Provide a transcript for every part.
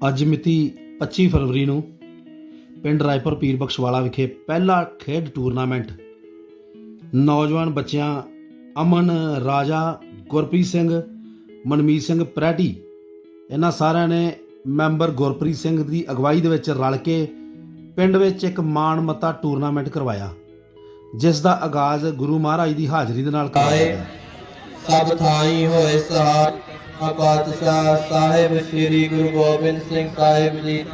ਅੱਜ ਮਿਤੀ 25 ਫਰਵਰੀ ਨੂੰ ਪਿੰਡ ਰਾਏਪੁਰ ਪੀਰ ਬਖਸ਼ਵਾਲਾ ਵਿਖੇ ਪਹਿਲਾ ਖੇਡ ਟੂਰਨਾਮੈਂਟ। ਨੌਜਵਾਨ ਬੱਚਿਆਂ ਅਮਨ, ਰਾਜਾ, ਗੁਰਪ੍ਰੀਤ ਸਿੰਘ, ਮਨਮੀਤ ਸਿੰਘ ਪ੍ਰੈਟੀ, ਇਹਨਾਂ ਸਾਰਿਆਂ ਨੇ ਮੈਂਬਰ ਗੁਰਪ੍ਰੀਤ ਸਿੰਘ ਦੀ ਅਗਵਾਈ ਦੇ ਵਿੱਚ ਰਲ ਕੇ ਪਿੰਡ ਵਿੱਚ ਇੱਕ ਮਾਣਮੱਤਾ ਟੂਰਨਾਮੈਂਟ ਕਰਵਾਇਆ, ਜਿਸ ਦਾ ਆਗਾਜ਼ ਗੁਰੂ ਮਹਾਰਾਜ ਦੀ ਹਾਜ਼ਰੀ ਦੇ ਨਾਲ ਕਰਵਾਇਆ ਸਭ ਥਾਈ ਹੋਏ ਸਹਾਰ। ਪਾਤਸ਼ਾਹ, ਸਾਹਿਬ ਸ੍ਰੀ ਗੁਰੂ ਗੋਬਿੰਦ ਸਿੰਘ ਸਾਹਿਬ ਜੀ।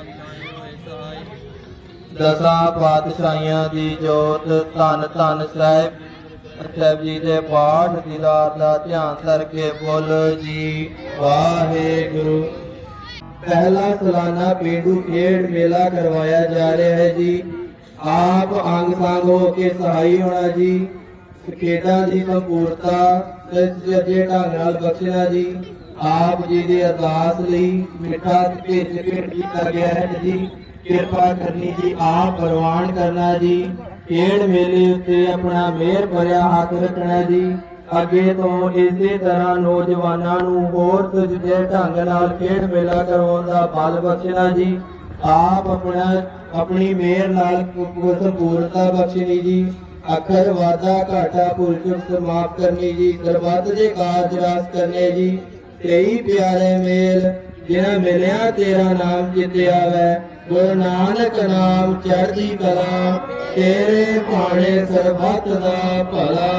ਦਸਾਂ ਪਾਤਸ਼ਾਹੀਆਂ ਦੀ ਜੋਤ ਧੰਨ ਧੰਨ ਸਾਹਿਬ। ਸਾਹਿਬ ਜੀ ਦੇ ਪਾਠ ਦੀਦਾਰ ਦਾ ਧਿਆਨ ਕਰਕੇ ਬੋਲੋ ਜੀ, ਵਾਹਿਗੁਰੂ। ਪਹਿਲਾ ਸਾਲਾਨਾ ਪੇਂਡੂ ਖੇਡ ਮੇਲਾ ਕਰਵਾਇਆ ਜਾ ਰਿਹਾ ਹੈ ਜੀ। ਆਪ ਅੰਗ ਸੰਗ ਹੋ ਕੇ ਸਹਾਈ ਹੋਣਾ ਜੀ। ਖੇਡਾਂ ਦੀ ਸੰਪੂਰਤਾ ਤੇ ਢੰਗ ਨਾਲ ਬਖਸ਼ਣਾ ਜੀ। ਆਪ ਜੀ ਦੀ ਅਰਦਾਸ ਲਈ ਮਿੱਠਾ ਭੇਜ ਭੇਟ ਕੀਤਾ ਗਿਆ ਹੈ ਜੀ। ਕਿਰਪਾ ਕਰਨੀ ਜੀ, ਆਪ ਪ੍ਰਵਾਨ ਕਰਨਾ ਜੀ। ਖੇਡ ਮੇਲੇ ਉੱਤੇ ਆਪਣਾ ਮਿਹਰ ਭਰਿਆ ਹੱਥ ਰੱਖਣਾ ਜੀ। ਅੱਗੇ ਤੋਂ ਇਸੇ ਤਰ੍ਹਾਂ ਨੌਜਵਾਨਾਂ ਨੂੰ ਹੋਰ ਸੁਚੱਜੇ ਢੰਗ ਨਾਲ ਖੇਡ ਮੇਲਾ ਕਰਵਾਉਣ ਦਾ ਬਲ ਬਖਸ਼ਣਾ ਜੀ। ਆਪ ਆਪਣਾ, ਆਪਣੀ ਮਿਹਰ ਨਾਲ ਸੰਪੂਰਨਤਾ ਬਖਸ਼ਣੀ ਜੀ। ਅਖਰ ਵਾਦਾ ਘਾਟਾ ਭੁੱਲ ਚੁੱਕ ਸਮਾਪਤ ਕਰਨੀ ਜੀ। ਸਰਬੱਤ ਦੇ ਕਾਰਜ ਰਾਸ ਕਰਨੇ ਜੀ। ਕਈ ਪਿਆਰੇ ਮੇਲ, ਜਿਨ੍ਹਾਂ ਮਿਲਿਆ ਤੇਰਾ ਨਾਮ ਜਿਤਿਆ ਵੈ ਗੁਰੂ ਨਾਨਕ ਨਾਮ ਚੜ੍ਹਦੀ ਕਲਾ, ਤੇਰੇ ਭਾਣੇ ਸਰਬੱਤ ਦਾ ਭਲਾ।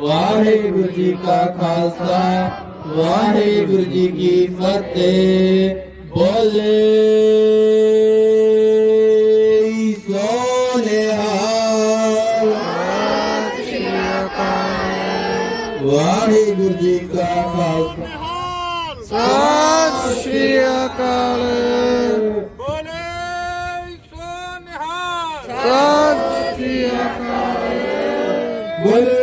ਵਾਹਿਗੁਰੂ ਜੀ ਕਾ ਖਾਲਸਾ, ਵਾਹਿਗੁਰੂ ਜੀ ਕੀ ਫਤਿਹ। ਬੋਲੇ। ਵਾਹਿਗੁਰੂ ਜੀ ਕਾ ਖਾਲਸਾ। ਸਤਿ ਸ਼੍ਰੀ ਅਕਾਲ। ਬੋਲੇ ਸੋ ਨਿਹਾਲ। ਸਤਿ ਸ਼੍ਰੀ ਅਕਾਲ। ਬੋਲੇ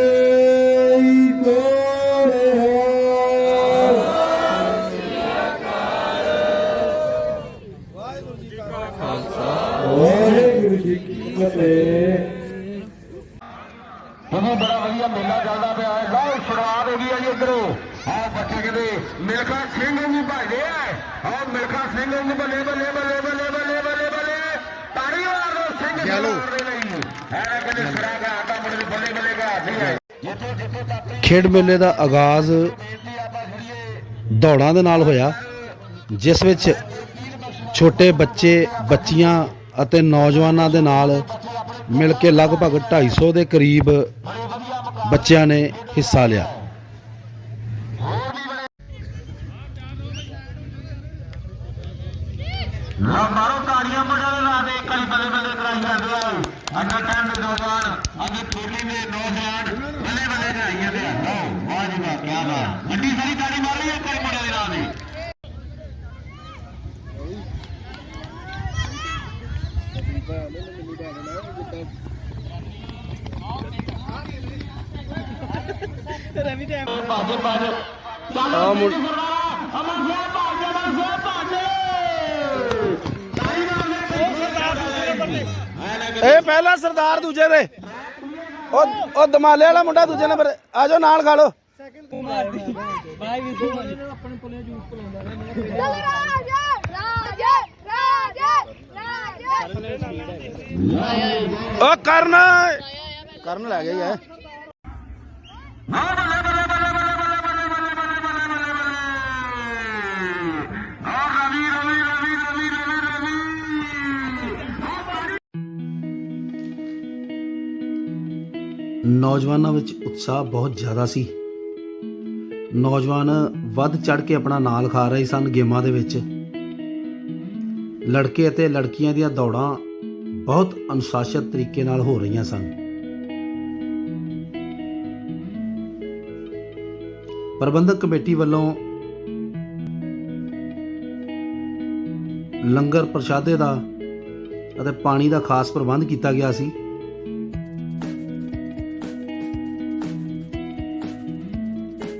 ਖੇਡ ਮੇਲੇ ਦਾ ਆਗਾਜ਼ ਦੌੜਾਂ ਦੇ ਨਾਲ ਹੋਇਆ, ਜਿਸ ਵਿੱਚ ਛੋਟੇ ਬੱਚੇ, ਬੱਚੀਆਂ ਅਤੇ ਨੌਜਵਾਨਾਂ ਦੇ ਨਾਲ ਮਿਲ ਕੇ ਲਗਭਗ 250 ਦੇ ਕਰੀਬ ਬੱਚਿਆਂ ਨੇ ਹਿੱਸਾ ਲਿਆ। ਲਓ ਮਾਰੋ ਤਾੜੀਆਂ ਮੁੰਡਿਆਂ ਦੇ ਨਾਂ ਤੇ ਕਲੀ ਬੱਲੇ ਬੱਲੇ ਕਰਾਈ ਜਾਂਦੇ ਆ ਅੰਡਰ 10 ਦੇ ਨੌਜਵਾਨ ਅੱਗੇ ਛੋਟੀ ਦੇ ਨੌਜਵਾਨ ਇਹ ਪਹਿਲਾ ਸਰਦਾਰ ਦੂਜੇ ਦੇ। ਉਹ ਉਹ ਦਮਾਲੇ ਵਾਲਾ ਮੁੰਡਾ ਦੂਜੇ ਨੰਬਰ ਆ ਜਾਓ ਨਾਲ ਖਾ ਲਓ। ਸੈਕਿੰਡ ਮਾਰਦੀ। ਬਾਈ ਵੀ ਆਪਣੇ ਕੋਲੇ ਜੂਸ ਪਲਾਉਂਦਾ ਚੱਲ ਰਾਜਾ। ਉਹ ਕਰਨ। ਕਰਨ ਲੈ ਗਿਆ ਹੀ ਹੈ ਨਾ ਬੱਲੇ ਬੱਲੇ ਬੱਲੇ ਬੱਲੇ ਬੱਲੇ ਬੱਲੇ ਬੱਲੇ ਬੱਲੇ ਬੱਲੇ ਬੱਲੇ ਬੱਲੇ ਆ ਰਵੀ ਰਵੀ ਰਵੀ ਰਵੀ ਰਵੀ ਰਵੀ ਨੌਜਵਾਨਾਂ ਵਿੱਚ ਉਤਸ਼ਾਹ ਬਹੁਤ ਜ਼ਿਆਦਾ ਸੀ। ਨੌਜਵਾਨ ਵੱਧ ਚੜ ਕੇ ਆਪਣਾ ਨਾਂ ਲਿਖਾ ਰਹੇ ਸਨ ਗੇਮਾਂ ਦੇ ਵਿੱਚ। ਲੜਕੇ ਅਤੇ ਲੜਕੀਆਂ ਦੀਆਂ ਦੌੜਾਂ ਬਹੁਤ ਅਨੁਸ਼ਾਸਿਤ ਤਰੀਕੇ ਨਾਲ ਹੋ ਰਹੀਆਂ ਸਨ। ਪ੍ਰਬੰਧਕ ਕਮੇਟੀ ਵੱਲੋਂ ਲੰਗਰ ਪ੍ਰਸ਼ਾਦੇ ਦਾ ਅਤੇ ਪਾਣੀ ਦਾ ਖਾਸ ਪ੍ਰਬੰਧ ਕੀਤਾ ਗਿਆ ਸੀ।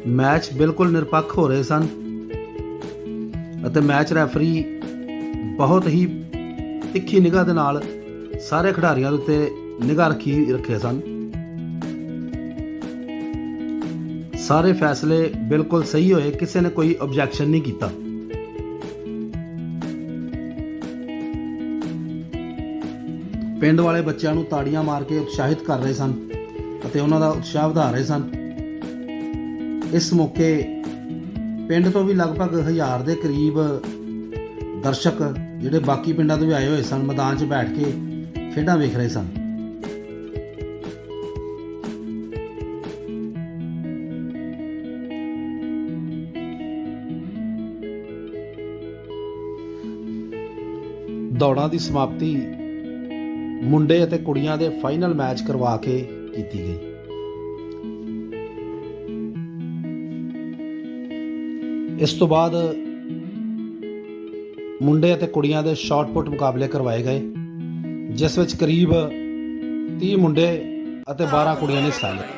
ਮੈਚ ਬਿਲਕੁਲ ਨਿਰਪੱਖ ਹੋ ਰਹੇ ਸਨ ਅਤੇ ਮੈਚ ਰੈਫਰੀ ਬਹੁਤ ਹੀ ਤਿੱਖੀ ਨਿਗਾਹ ਦੇ ਨਾਲ ਸਾਰੇ ਖਿਡਾਰੀਆਂ ਦੇ ਉੱਤੇ ਨਿਗਾਹ ਰੱਖੀ ਰੱਖੇ ਸਨ। ਸਾਰੇ ਫੈਸਲੇ ਬਿਲਕੁਲ ਸਹੀ ਹੋਏ, ਕਿਸੇ ਨੇ ਕੋਈ ਆਬਜੈਕਸ਼ਨ ਨਹੀਂ ਕੀਤਾ। ਪਿੰਡ ਵਾਲੇ ਬੱਚਿਆਂ ਨੂੰ ਤਾੜੀਆਂ ਮਾਰ ਕੇ ਉਤਸ਼ਾਹਿਤ ਕਰ ਰਹੇ ਸਨ ਅਤੇ ਉਹਨਾਂ ਦਾ ਉਤਸ਼ਾਹ ਵਧਾ ਰਹੇ ਸਨ। ਇਸ ਮੌਕੇ ਪਿੰਡ ਤੋਂ ਵੀ ਲਗਭਗ 1000 ਦੇ ਕਰੀਬ ਦਰਸ਼ਕ ਜਿਹੜੇ ਬਾਕੀ ਪਿੰਡਾਂ ਤੋਂ ਵੀ ਆਏ ਹੋਏ ਸਨ, ਮੈਦਾਨ 'ਚ ਬੈਠ ਕੇ ਖੇਡਾਂ ਵੇਖ ਰਹੇ ਸਨ। ਦੌੜਾਂ ਦੀ ਸਮਾਪਤੀ ਮੁੰਡੇ ਅਤੇ ਕੁੜੀਆਂ ਦੇ ਫਾਈਨਲ ਮੈਚ ਕਰਵਾ ਕੇ ਕੀਤੀ ਗਈ। ਇਸ ਤੋਂ ਬਾਅਦ ਮੁੰਡੇ ਅਤੇ ਕੁੜੀਆਂ ਦੇ ਸ਼ਾਟ ਪੁੱਟ ਮੁਕਾਬਲੇ ਕਰਵਾਏ ਗਏ ਜਿਸ ਵਿੱਚ ਕਰੀਬ 30 ਮੁੰਡੇ ਅਤੇ 12 ਕੁੜੀਆਂ ਨੇ ਹਿੱਸਾ ਲਿਆ।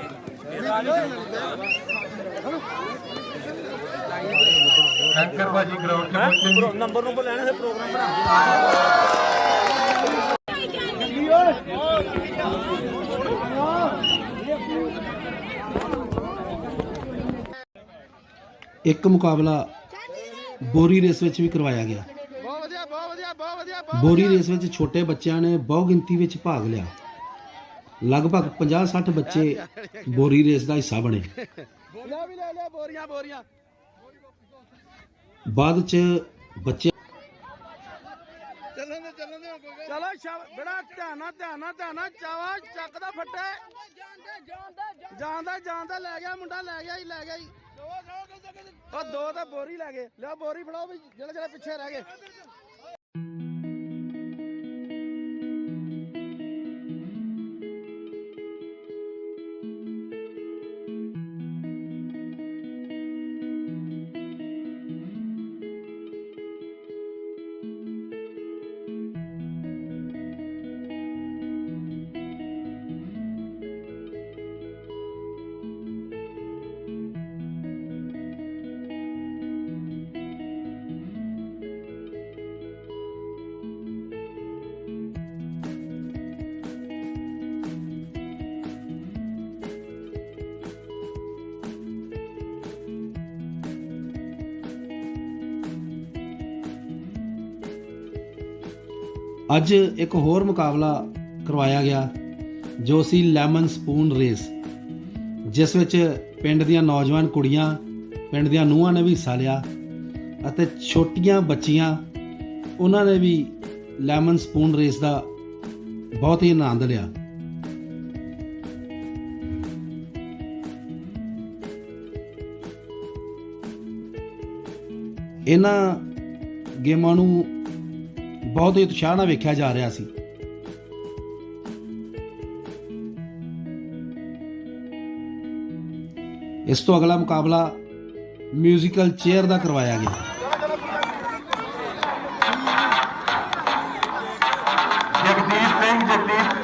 ਸ਼ੰਕਰ ਭਾਜੀ ਗਰਾਊਂਡ 'ਚ ਪਹੁੰਚੇ ਜੀ ਇੱਕ ਮੁਕਾਬਲਾ ਬੋਰੀ ਰੇਸ ਵਿੱਚ ਵੀ ਕਰਵਾਇਆ ਗਿਆ ਬਹੁਤ ਵਧੀਆ ਬਹੁਤ ਵਧੀਆ ਬਹੁਤ ਵਧੀਆ ਬੋਰੀ ਰੇਸ ਵਿੱਚ ਛੋਟੇ ਬੱਚਿਆਂ ਨੇ ਬਹੁ ਗਿਣਤੀ ਵਿੱਚ ਭਾਗ ਲਿਆ। ਲਗਭਗ 50-60 ਬੱਚੇ ਬੋਰੀ ਰੇਸ ਦਾ ਹਿੱਸਾ ਬਣੇ। ਬਾਅਦ ਚ ਬੱਚੇ ਚੱਲਣ ਦੇ ਚੱਲਣ ਦੇ ਚਲੋ ਸ਼ਾਬ ਬੜਾ ਧਿਆਨ ਨਾਲ, ਧਿਆਨ ਚਾਵਾ ਚੱਕ ਦਾ ਫੱਟੇ। ਜਾਂਦਾ ਜਾਂਦਾ ਲੈ ਗਿਆ ਮੁੰਡਾ, ਲੈ ਗਿਆ ਹੀ ਲੈ ਗਿਆ ਹੀ ਉਹ ਦੋ ਤਾਂ ਬੋਰੀ ਲੈ ਗਏ। ਲਿਆ ਬੋਰੀ ਫੜਾਓ ਵੀ ਜਿਹੜੇ ਜਿਹੜੇ ਪਿੱਛੇ ਰਹਿ ਗਏ। ਅੱਜ ਇੱਕ ਹੋਰ ਮੁਕਾਬਲਾ ਕਰਵਾਇਆ ਗਿਆ, ਜੋ ਸੀ ਲੈਮਨ ਸਪੂਨ ਰੇਸ, ਜਿਸ ਵਿੱਚ ਪਿੰਡ ਦੀਆਂ ਨੌਜਵਾਨ ਕੁੜੀਆਂ, ਪਿੰਡ ਦੀਆਂ ਨੂੰਹਾਂ ਨੇ ਵੀ ਹਿੱਸਾ ਲਿਆ ਅਤੇ ਛੋਟੀਆਂ ਬੱਚੀਆਂ, ਉਹਨਾਂ ਨੇ ਵੀ ਲੈਮਨ ਸਪੂਨ ਰੇਸ ਦਾ ਬਹੁਤ ਹੀ ਆਨੰਦ ਲਿਆ। ਇਹਨਾਂ ਗੇਮਾਂ ਨੂੰ ਬਹੁਤ ਹੀ ਉਤਸ਼ਾਹ ਨਾਲ ਵੇਖਿਆ ਜਾ ਰਿਹਾ ਸੀ। ਇਸ ਤੋਂ ਅਗਲਾ ਮੁਕਾਬਲਾ ਮਿਊਜ਼ੀਕਲ ਚੇਅਰ ਦਾ ਕਰਵਾਇਆ ਗਿਆ। ਜਗਦੀਪ ਸਿੰਘ ਜਗਦੀਪ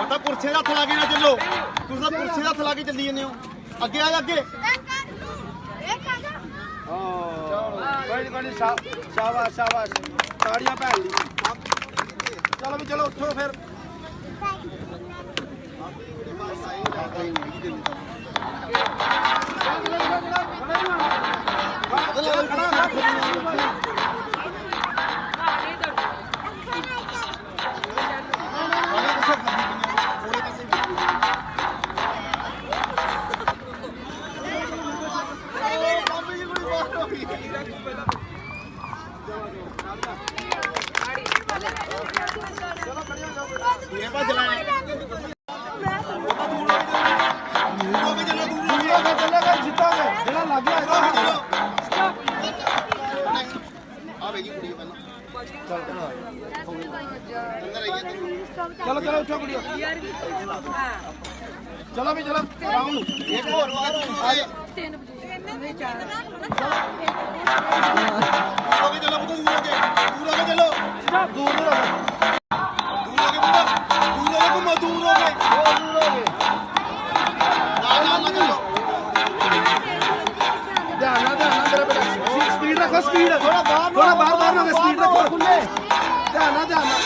ਉਹ ਤਾਂ ਕੁਰਸੀ ਦਾ ਹੱਥ ਲਾ ਕੇ ਨਾ ਚੱਲੋ। ਤੁਸੀਂ ਤਾਂ ਕੁਰਸੀ ਦਾ ਹੱਥ ਲਾ ਕੇ ਚੱਲੀ ਜਾਂਦੇ ਹੋ। ਅੱਗੇ ਆ ਜਾ ਅੱਗੇ। ਕੋਈ ਨਹੀਂ ਕੋਈ ਨਹੀਂ ਸ਼ਾਬਾਸ਼ ਸ਼ਾਬਾਸ਼। ਤਾੜੀਆਂ ਭੈਣ ਦੀ। ਚਲੋ ਵੀ ਚਲੋ ਉੱਠੋ ਫਿਰ। ਇਹ ਭੱਜ ਲੈਣੇ ਜਿਹੜਾ ਲੱਗ ਗਿਆ ਹੈਗਾ ਆਵੇਗੀ ਕੁੜੀ ਪਹਿਲਾਂ ਚਲੋ ਚਲੋ ਉੱਠੋ ਕੁੜੀਓ ਚਲੋ ਵੀ ਚਲੋ ਰਾਉਣ ਇੱਕ ਹੋਰ ਆ ਜਾ ਹੋ ਕੇ ਚੱਲੋ ਪੁੱਤ ਦੂਰ ਹੋ ਕੇ ਦੂਰ ਕੇ ਚੱਲੋ ਦੂਰ ਦੂਰ ਹੋ ਦੂਰ ਹੋ ਕੇ ਪੁੱਤ ਹੋ ਗਏ ਨਾਲ ਨਾਲ ਨਾ ਧਿਆਨ ਨਾਲ ਧਿਆਨ ਨਾਲ ਮੇਰੇ ਬੇਟਾ ਸਪੀਡ ਰੱਖੋ ਸਪੀਡ ਥੋੜਾ ਬਾਹਰ ਥੋੜਾ ਬਾਹਰ ਬਾਹਰ ਨਾ ਸਪੀਡ ਰੱਖੋ ਖੁੱਲੇ ਧਿਆਨ ਨਾਲ ਧਿਆਨ ਨਾਲ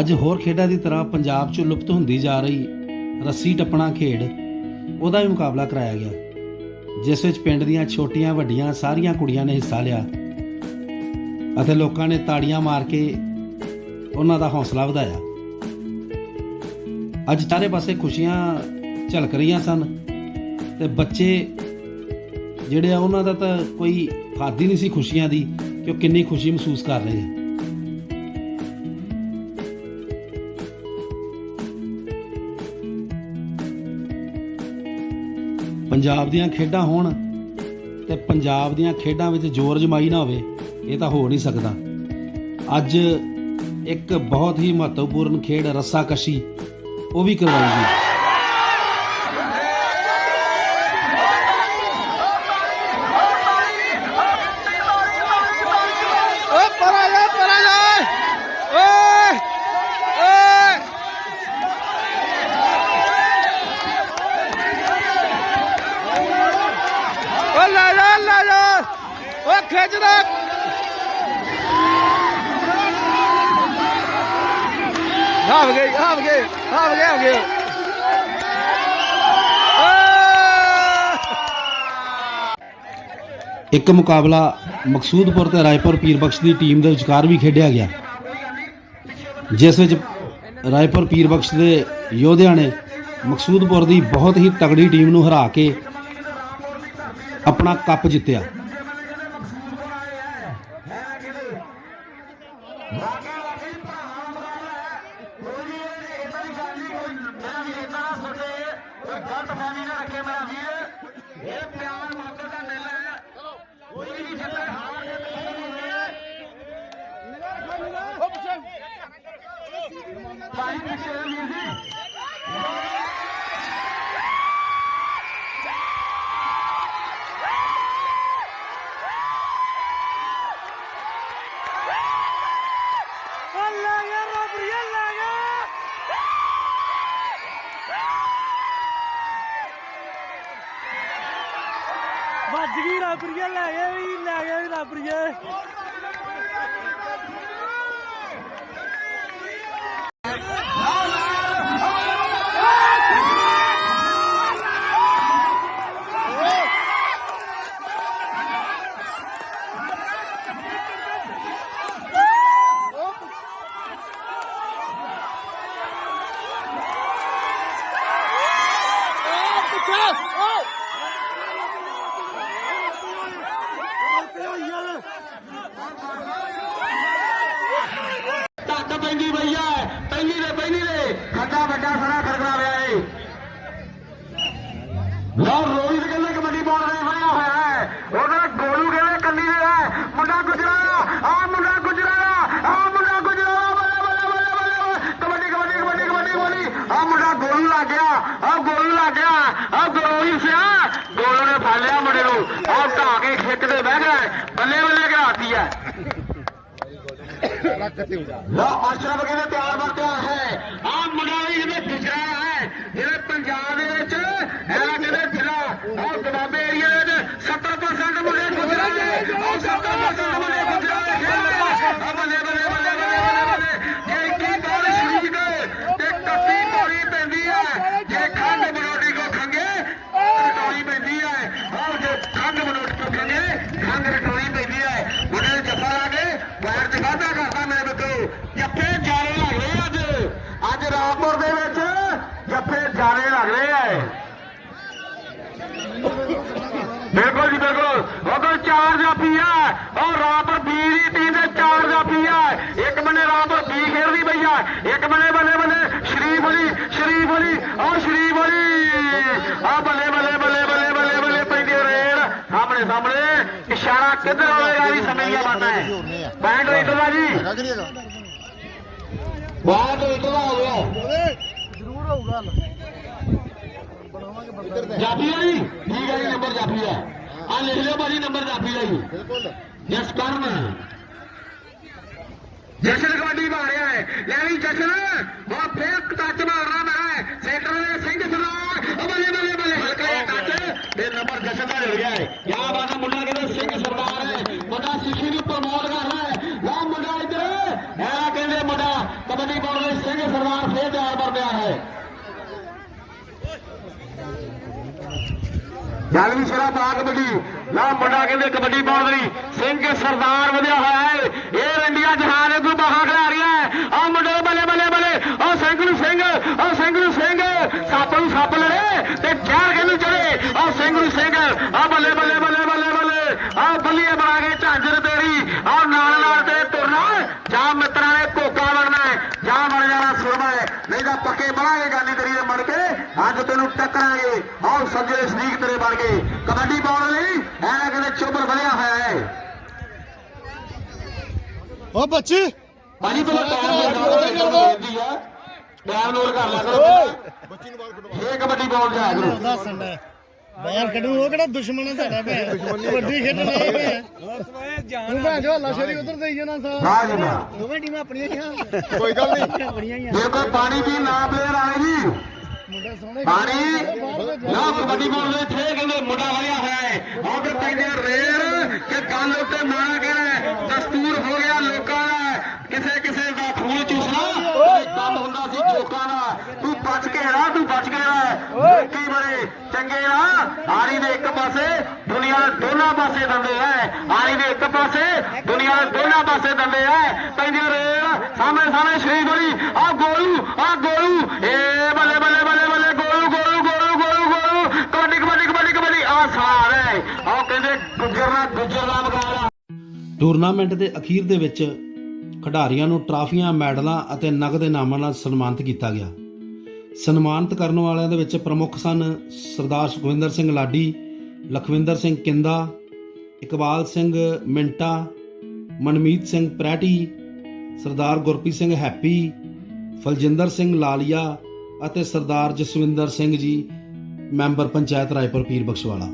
ਅੱਜ ਹੋਰ ਖੇਡਾਂ ਦੀ ਤਰ੍ਹਾਂ ਪੰਜਾਬ 'ਚ ਲੁਪਤ ਹੁੰਦੀ ਜਾ ਰਹੀ ਰੱਸੀ ਟੱਪਣਾ ਖੇਡ, ਉਹਦਾ ਵੀ ਮੁਕਾਬਲਾ ਕਰਾਇਆ ਗਿਆ। ਜਿਸ ਵਿੱਚ ਪਿੰਡ ਦੀਆਂ ਛੋਟੀਆਂ ਵੱਡੀਆਂ ਸਾਰੀਆਂ ਕੁੜੀਆਂ ਨੇ ਹਿੱਸਾ ਲਿਆ ਅਤੇ ਲੋਕਾਂ ਨੇ ਤਾੜੀਆਂ ਮਾਰ ਕੇ ਉਹਨਾਂ ਦਾ ਹੌਸਲਾ ਵਧਾਇਆ। ਅੱਜ ਚਾਰੇ ਪਾਸੇ ਖੁਸ਼ੀਆਂ ਝਲਕ ਰਹੀਆਂ ਸਨ ਤੇ ਬੱਚੇ ਜਿਹੜੇ ਆ ਉਹਨਾਂ ਦਾ ਤਾਂ ਕੋਈ ਹੱਦ ਹੀ ਨਹੀਂ ਸੀ ਖੁਸ਼ੀਆਂ ਦੀ ਕਿ ਉਹ ਕਿੰਨੀ ਖੁਸ਼ੀ ਮਹਿਸੂਸ ਕਰ ਰਹੇ ਆ। ਪੰਜਾਬ ਦੀਆਂ ਖੇਡਾਂ ਹੋਣ ਤੇ ਪੰਜਾਬ ਦੀਆਂ ਖੇਡਾਂ ਵਿੱਚ ਜ਼ੋਰ ਜਮਾਈ ਨਾ ਹੋਵੇ, ਇਹ ਤਾਂ ਹੋ ਨਹੀਂ ਸਕਦਾ। ਅੱਜ ਇੱਕ ਬਹੁਤ ਹੀ ਮਹੱਤਵਪੂਰਨ ਖੇਡ ਰੱਸਾਕਸ਼ੀ, ਉਹ ਵੀ ਕਰਵਾਈ ਗਈ ਓਏ ਪਰਾ ਜਾ ਪਰਾ ਜਾ ਓਏ ਓਏ ਓ ਲੈ ਜਾ ਲੈ ਜਾ ਓ ਖਿੱਚਦਾ ਹਾਵ ਗਏ ਹਾਵ ਗਏ ਹਾਵ ਗਏ ਹਾਵ ਗਏ। ਇੱਕ ਮੁਕਾਬਲਾ ਮਕਸੂਦਪੁਰ ਤੇ ਰਾਏਪੁਰ ਪੀਰਬਖਸ਼ ਦੀ ਟੀਮ ਦੇ ਵਿਚਕਾਰ ਵੀ ਖੇਡਿਆ ਗਿਆ। ਜਿਸ ਵਿੱਚ ਰਾਏਪੁਰ ਪੀਰਬਖਸ਼ ਦੇ ਯੋਧਿਆਂ ਨੇ ਮਕਸੂਦਪੁਰ ਦੀ ਬਹੁਤ ਹੀ ਤਗੜੀ ਟੀਮ ਨੂੰ ਹਰਾ ਕੇ ਆਪਣਾ ਕੱਪ ਜਿੱਤਿਆ। ਗਲਤ ਫਹਿਮੀ ਨਾ ਰੱਖੇ ਮੇਰਾ ਵੀਰ। ਇਹ ਪਿਆਰ ਮੁਹੱਬਤ ਦਾ ਮੇਲਾ ਹੈ। ਕੋਈ ਵੀ ਜਿੱਤੇ ਹਾਰ ਦੇ ਪਿੱਛੇ ਨਹੀਂ ਹੁੰਦੇ ਭਾਈ ਪਿੱਛੇ ਵੀਰ ਜੀ। ਵੱਜ ਗਈ ਰਾਬਰੀਏ ਲੈ ਗਏ ਵੀ ਲੈ ਗਏ ਵੀ ਦੇ ਖੱਡਾ ਵੱਡਾ ਸਾਰਾ ਖੜਕਾ ਰਿਹਾ ਏ ਲਓ ਰੋਹਿਤ ਕਹਿੰਦੇ ਕਬੱਡੀ ਬੋਰਡ ਨੇ ਬਣਿਆ ਹੋਇਆ ਹੈ। ਉਹਦਾ ਗੋਲੂ ਕਹਿੰਦੇ ਕੱਲੀ ਦੇ ਹੈ। ਮੁੰਡਾ ਗੁਜਰਾ ਆ ਮੁੰਡਾ ਗੁਜਰਾ ਆ ਮੁੰਡਾ ਗੁਜਰਾ ਬੱਲੇ ਬੱਲੇ ਬੱਲੇ ਬੱਲੇ ਕਬੱਡੀ ਕਬੱਡੀ ਕਬੱਡੀ ਕਬੱਡੀ ਕਬੱਡੀ ਆ ਮੁੰਡਾ ਗੋਲੂ ਲੱਗ ਗਿਆ, ਆ ਗੋਲੂ ਲੱਗ ਗਿਆ, ਆ ਗੋਲੂ ਸਿਆ ਗੋਲੂ ਨੇ ਫੜ ਲਿਆ ਮੁੰਡੇ ਨੂੰ। ਆ ਢਾ ਕੇ ਖਿੱਚ ਤੇ ਬਹਿ ਗਿਆ। ਬੱਲੇ ਬੱਲੇ ਘਰਾਤੀ ਹੈ। ਲੋ ਅਸ਼ਰਫ ਕਹਿੰਦੇ ਤਿਆਰ ਬਰ ਤਿਆਰ ਹੈ। ਆ ਮੁੰਡਾ ਵੀ ਜਿਹਨੇ ਗੁਜਰਾ ਹੈ ਜਿਹੜੇ ਪੰਜਾਬ ਦੇ ਵਿੱਚ ਇਹ ਕਹਿੰਦੇ ਫਿਰਾ ਉਹ ਦਬਾਬੇ ਏਰੀਆ ਦੇ ਵਿੱਚ 70% ਮੁੰਡੇ ਗੁਜਰਾ ਹੈ ਉਹ 70% ਮੁੰਡੇ ਗੁਜਰਾ ਹੈ ਆ ਬੱਲੇ ਬੱਲੇ ਬੱਲੇ ਬੱਲੇ ਬੱਲੇ ਬੱਲੇ ਜੇ ਕੀ ਬੋਲ ਸ਼ਰੀਕ ਤੇ ਕੱਤੀ ਤੋੜੀ ਪੈਂਦੀ ਹੈ ਜੇ ਖੰਡ ਬਰੋਡੀ ਕੋ ਖੰਗੇ ਰਟੋਈ ਪੈਂਦੀ ਹੈ ਆਹ ਜੇ ਖੰਡ ਬਰੋਡੀ ਕੋ ਖੰਗੇ ਖੰਗ ਰਟੋਈ ਪੈਂਦੀ ਹੈ ਮੁੰਡੇ ਨੇ ਜੱਫਾ ਲਾ ਕੇ ਬਾਹਰ ਚ ਵਾਧਾ ਕਰਦਾ ਮੇਰੇ ਬੱਤੋ ਜੱਫੇ ਜਾਰੇ ਲੱਗ ਰਹੇ ਅੱਜ ਅੱਜ ਰਾਮਪੁਰ ਦੇ ਵਿੱਚ ਜੱਫੇ ਜਾਰੇ ਲੱਗ ਰਹੇ ਆ ਬਿਲਕੁਲ ਜੀ ਬਿਲਕੁਲ। ਉਧਰ ਚਾਰ ਜਾਫੀ ਆ। ਉਹ ਰਾਮਪੁਰ ਬੀ ਦੀ ਟੀਮ ਦੇ ਚਾਰ ਜਾਫੀ ਆ। ਇੱਕ ਬੰਨੇ ਰਾਮਪੁਰ ਬੀ ਖੇਡਦੀ ਪਈ ਆ। ਇੱਕ ਬੰਨੇ ਬੱਲੇ ਬੱਲੇ ਸ਼ਰੀਫ ਅਲੀ ਸ਼ਰੀਫ ਅਲੀ ਉਹ ਸ਼ਰੀਫ ਅਲੀ ਆ ਬੱਲੇ ਬੱਲੇ ਬੱਲੇ ਬੱਲੇ ਬੱਲੇ ਬੱਲੇ ਪੈਂਦੀ ਰੇਡ। ਸਾਹਮਣੇ ਸਾਹਮਣੇ। ਇਸ਼ਾਰਾ ਕਿੱਧਰ ਹੋਵੇਗਾ ਵੀ ਸਮਝ ਗਿਆ ਬਾਤਾਂ ਹੈ। ਬੈਂਡ ਰੇਡਰ ਦਾ ਜੀ। ਬਾਹਰ ਰੇਡਰ ਦਾ ਹੋ ਗਿਆ ਜਾਫੀ ਆ ਜੀ? ਠੀਕ ਹੈ ਜੀ ਨੰਬਰ ਜਾਫੀ ਆ। ਆ ਲਿਖ ਲਿਓ ਭਾਜੀ ਨੰਬਰ ਜਾਫੀ ਦਾ ਜੀ। ਬਿਲਕੁਲ। ਜਸ ਕਰਨ ਜਸ਼ਨ ਕਬੱਡੀ ਮਾਰਿਆ ਹੈ। ਲੈ ਵੀ ਜਸ਼ਨ ਉਹ ਫੇਰ ਟੱਚ ਮਾਰਨਾ ਮੈਂ ਸੈਂਟਰ ਦੇ ਸਿੰਘ ਸਰਦਾਰ। ਉਹ ਬੱਲੇ ਬੱਲੇ ਬੱਲੇ। ਹਲਕਾ ਜਿਹਾ ਟੱਚ ਤੇ ਨੰਬਰ ਜਸ਼ਨ ਦਾ ਜੁੜ ਗਿਆ ਹੈ। ਕਿਆ ਬਾਤ ਹੈ ਮੁੰਡਾ ਕਹਿੰਦੇ ਸਿੰਘ ਸਰਦਾਰ ਹੈ। ਮੁੰਡਾ ਸਿੱਖੀ ਨੂੰ ਪ੍ਰਮੋਟ ਕਰ ਰਿਹਾ ਹੈ। ਲਾ ਮੁੰਡਾ ਇੱਧਰ। ਇਹ ਕਹਿੰਦੇ ਮੁੰਡਾ ਕਬੱਡੀ ਬੋਰਡ ਦੇ ਸਿੰਘ ਸਰਦਾਰ ਫੇਰ ਤਿਆਰ ਕਰ ਰਿਹਾ ਹੈ। ਜਲ ਵੀ ਸ਼ਰਾ ਪਾ ਕਬੱਡੀ ਨਾ ਮੁੰਡਾ ਕਹਿੰਦੇ ਕਬੱਡੀ ਪਾਉਣ ਲਈ। ਸਿੰਘ ਸਰਦਾਰ ਵਧਿਆ ਹੋਇਆ ਹੈ। ਇਹ ਇੰਡੀਆ ਜਹਾਨ ਨੂੰ ਬਾਹਾਂ ਖਿਲਾ ਰਿਹਾ ਹੈ। ਆ ਮੁੰਡੇ ਬੱਲੇ ਬੱਲੇ ਬੱਲੇ। ਆ ਸਿੰਘ ਨੂੰ ਸਿੰਘ ਆ ਸਿੰਘ ਨੂੰ ਸਿੰਘ। ਸੱਪ ਨੂੰ ਸੱਪ ਲੜੇ ਤੇ ਜ਼ਹਿਰ ਕਿਹਨੂੰ ਚੜੇ। ਆ ਸਿੰਘ ਨੂੰ ਸਿੰਘ ਆ ਬੱਲੇ ਬੱਲੇ ਬੱਲੇ ਬੱਲੇ ਬੱਲੇ। ਆ ਬੱਲੀਏ ਬਣਾ ਕੇ ਝਾਂਜਰ ਤੇਰੀ। ਆ ਨਾਲ ਨਾਲ ਤੇ ਤੁਰਨਾ। ਜਾਂ ਮਿੱਤਰਾਂ ਨੇ ਕੋਕਾ ਬਣਨਾ ਜਾਂ ਬਣ ਜਾਣਾ ਸੁਰਮਾ ਹੈ। ਨਹੀਂ ਤਾਂ ਪੱਕੇ ਬਣਾਂਗੇ ਗਾਨੀ ਤੇਰੀ ਦੇ ਮੜ ਕੇ। ਅੱਜ ਤੈਨੂੰ ਟੱਕਰਾਂਗੇ। ਆਓ ਸੱਜੇ ਸ਼ਰੀਕ ਤੇਰੇ ਬਣ ਗਏ ਕਬੱਡੀ ਪਾਉਣ ਲਈ ਐ ਕਹਿੰਦੇ ਚੋਬਰ ਬਣਿਆ ਹੋਇਆ ਹੈ। ਓ ਬੱਚੀ। ਭਾਜੀ ਪਹਿਲਾਂ ਟਾਈਮ ਬੇਨਤੀ ਆ ਟਾਈਮ ਨੋਟ ਕਰ ਲਿਆ ਕਰੋ ਬੱਚੀ ਨੂੰ ਬਾਹਰ ਕੱਢੋ ਫੇਰ ਕਬੱਡੀ ਪਾਉਣ ਜਾਇਆ ਕਰੋ ਦੱਸਣ ਬਾਹਰ ਕੱਢੂ ਉਹ ਕਿਹੜਾ ਦੁਸ਼ਮਣ ਹੈ ਤੁਹਾਡਾ ਭੈ ਵੱਡੀ ਖੇਡਣ ਆਏ ਭੈ ਤੂੰ ਭੈਣ ਜੋ ਹੱਲਾ ਸ਼ੇਰੀ ਉਧਰ ਦੇਈ ਜਾਣਾ ਸਾ ਨਾ ਜੀ ਨਾ। ਦੋਵੇਂ ਟੀਮਾਂ ਆਪਣੀਆਂ ਖਿਆ ਕੋਈ ਗੱਲ ਨਹੀਂ। ਆਪਣੀਆਂ ਹੀ ਆ। ਜੇ ਕੋਈ ਪਾਣੀ ਵੀ ਨਾ ਪਲੇਅਰ ਆਏ ਜੀ। ਪਾਣੀ ਨਾ ਕਬੱਡੀ ਪਾਉਣ ਦੇ ਇੱਥੇ ਕਹਿੰਦੇ ਮੁੰਡਾ ਵੜਿਆ ਹੋਇਆ ਹੈ। ਆਦਰ ਪੈਂਦੇ ਰੇਰ ਕਿ ਗੱਲ ਉੱਤੇ ਮਾਰਾ ਕਹਿਣਾ ਦਸਤੂਰ ਹੋ ਗਿਆ ਲੋਕਾਂ ਦਾ ਕਿਸੇ ਕਿਸੇ ਦਾ ਖੂਨ ਚੂਸਣਾ ਇਹ ਕੰਮ ਹੁੰਦਾ ਸੀ ਲੋਕਾਂ ਦਾ ਤੂੰ ਬਚ ਕੇ ਰਹਿ ਤੂੰ ਬਚ ਰਹਿ। ਕੀ ਬੜੇ ਚੰਗੇ ਨਾ ਆਰੀ ਦੇ ਇੱਕ ਪਾਸੇ ਦੁਨੀਆ ਦੇ ਦੋਨਾਂ ਪਾਸੇ ਦੰਦੇ ਐ। ਆਰੀ ਦੇ ਇੱਕ ਪਾਸੇ ਦੁਨੀਆ ਦੇ ਦੋਨਾਂ ਪਾਸੇ ਦੰਦੇ ਐ। ਪੈਂਦੇ ਰੇਲ ਸਾਹਮਣੇ ਸਾਹਮਣੇ ਸ਼੍ਰੀ ਗੋਲੀ ਆ ਗੋਲੂ ਆ ਗੋਲੂ। ਏ ਬੱਲੇ ਬੱਲੇ ਬੱਲੇ ਬੱਲੇ ਗੋਲੂ ਗੋਲੂ ਗੋਲੂ ਗੋਲੂ ਗੋਲੂ। ਕਬੱਡੀ ਕਬੱਡੀ ਕਬੱਡੀ ਕਬੱਡੀ। ਆ ਸਾਰ ਹੈ ਆਹ ਕਹਿੰਦੇ ਗੁੱਜਰ ਨਾਲ ਗੁੱਜਰ ਦਾ ਮੁਕਾਬਲਾ। ਟੂਰਨਾਮੈਂਟ ਦੇ ਅਖੀਰ ਦੇ ਵਿੱਚ ਖਿਡਾਰੀਆਂ ਨੂੰ ਟਰਾਫੀਆਂ ਮੈਡਲਾਂ ਅਤੇ ਨਗਦ ਇਨਾਮਾਂ ਨਾਲ ਸਨਮਾਨਿਤ ਕੀਤਾ ਗਿਆ। ਸਨਮਾਨਿਤ ਕਰਨ ਵਾਲਿਆਂ ਦੇ ਵਿੱਚ ਪ੍ਰਮੁੱਖ ਸਨ ਸਰਦਾਰ ਸੁਖਵਿੰਦਰ ਸਿੰਘ ਲਾਡੀ, ਲਖਵਿੰਦਰ ਸਿੰਘ ਕਿੰਦਾ, ਇਕਬਾਲ ਸਿੰਘ ਮਿੰਟਾ, ਮਨਮੀਤ ਸਿੰਘ ਪ੍ਰੈਟੀ, ਸਰਦਾਰ ਗੁਰਪ੍ਰੀਤ ਸਿੰਘ ਹੈਪੀ, ਫਲਜਿੰਦਰ ਸਿੰਘ ਲਾਲੀਆ ਅਤੇ ਸਰਦਾਰ ਜਸਵਿੰਦਰ ਸਿੰਘ ਜੀ, ਮੈਂਬਰ ਪੰਚਾਇਤ ਰਾਏਪੁਰ, ਪੀਰ ਬਖਸ਼ਵਾਲਾ।